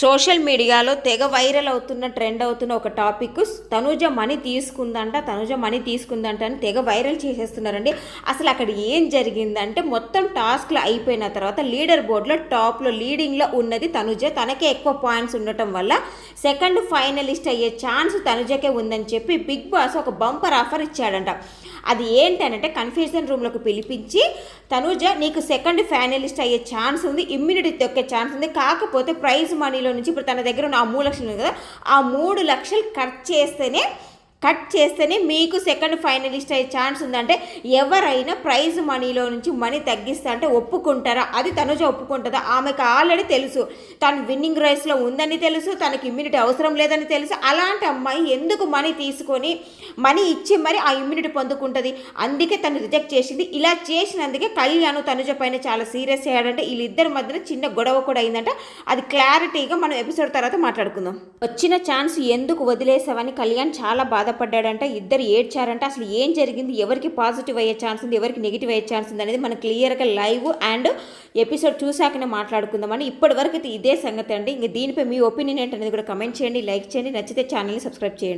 Social మీడియాలో తెగ viral అవుతున్న ట్రెండ్ అవుతున్న ఒక టాపిక్ తనుజ మనీ తీసుకుందంట తనుజ మనీ తీసుకుందంట అని తెగ వైరల్ చేసేస్తున్నారండి. అసలు అక్కడ ఏం జరిగిందంటే మొత్తం టాస్క్లు అయిపోయిన తర్వాత లీడర్ బోర్డులో టాప్లో లీడింగ్లో ఉన్నది తనుజ. తనకే ఎక్కువ పాయింట్స్ ఉండటం వల్ల సెకండ్ ఫైనలిస్ట్ అయ్యే ఛాన్స్ తనుజకే ఉందని చెప్పి బిగ్ బాస్ ఒక బంపర్ ఆఫర్ ఇచ్చాడంట. అది ఏంటనంటే కన్ఫ్యూజన్ రూమ్లోకి పిలిపించి తనుజ నీకు సెకండ్ ఫైనలిస్ట్ అయ్యే ఛాన్స్ ఉంది ఇమ్యూనిటీ తొక్కే ఛాన్స్ ఉంది. కాకపోతే ప్రైజ్ మనీలో నుంచి ఇప్పుడు తన దగ్గర ఉన్న ఆ మూడు లక్షలు ఉంది కదా ఆ మూడు లక్షలు కట్ చేస్తేనే కట్ చేస్తేనే మీకు సెకండ్ ఫైనలిస్ట్ అయ్యే ఛాన్స్ ఉందంటే ఎవరైనా ప్రైజ్ మనీలో నుంచి మనీ తగ్గిస్తా అంటే ఒప్పుకుంటారా? అది తనుజ ఒప్పుకుంటుందా? ఆమెకు ఆల్రెడీ తెలుసు. తను విన్నింగ్ రేస్లో ఉందని తెలుసు తనకి ఇమ్యూనిటీ అవసరం లేదని తెలుసు. అలాంటి అమ్మాయి ఎందుకు మనీ తీసుకొని మనీ ఇచ్చి మరి ఆ ఇమ్యూనిటీ పొందుకుంటుంది? అందుకే తను రిజెక్ట్ చేసింది. ఇలా చేసినందుకే కళ్యాణ్ తనుజ పైన చాలా సీరియస్ అయ్యాడంటే వీళ్ళిద్దరి మధ్యన చిన్న గొడవ కూడా అయిందంట. అది క్లారిటీగా మనం ఎపిసోడ్ తర్వాత మాట్లాడుకుందాం. వచ్చిన ఛాన్స్ ఎందుకు వదిలేసావని కళ్యాణ్ చాలా బాధపడ్డాడంట ఇద్దరు ఏడ్చారంట అసలు ఏం జరిగింది? ఎవరికి పాజిటివ్ అయ్యే ఛాన్స్ ఉంది? ఎవరికి నెగిటివ్ అయ్యే ఛాన్స్ ఉంది అనేది మనం క్లియర్గా లైవ్ అండ్ ఎపిసోడ్ చూశాకనే మాట్లాడుకుందామని ఇప్పటి వరకు అయితే ఇదే సంగతి అండి. ఇంక దీనిపై మీ ఒపీనియన్ ఏంటనేది కూడా కమెంట్ చేయండి లైక్ చేయండి నచ్చితే ఛానల్ని సబ్స్క్రైబ్ చేయండి.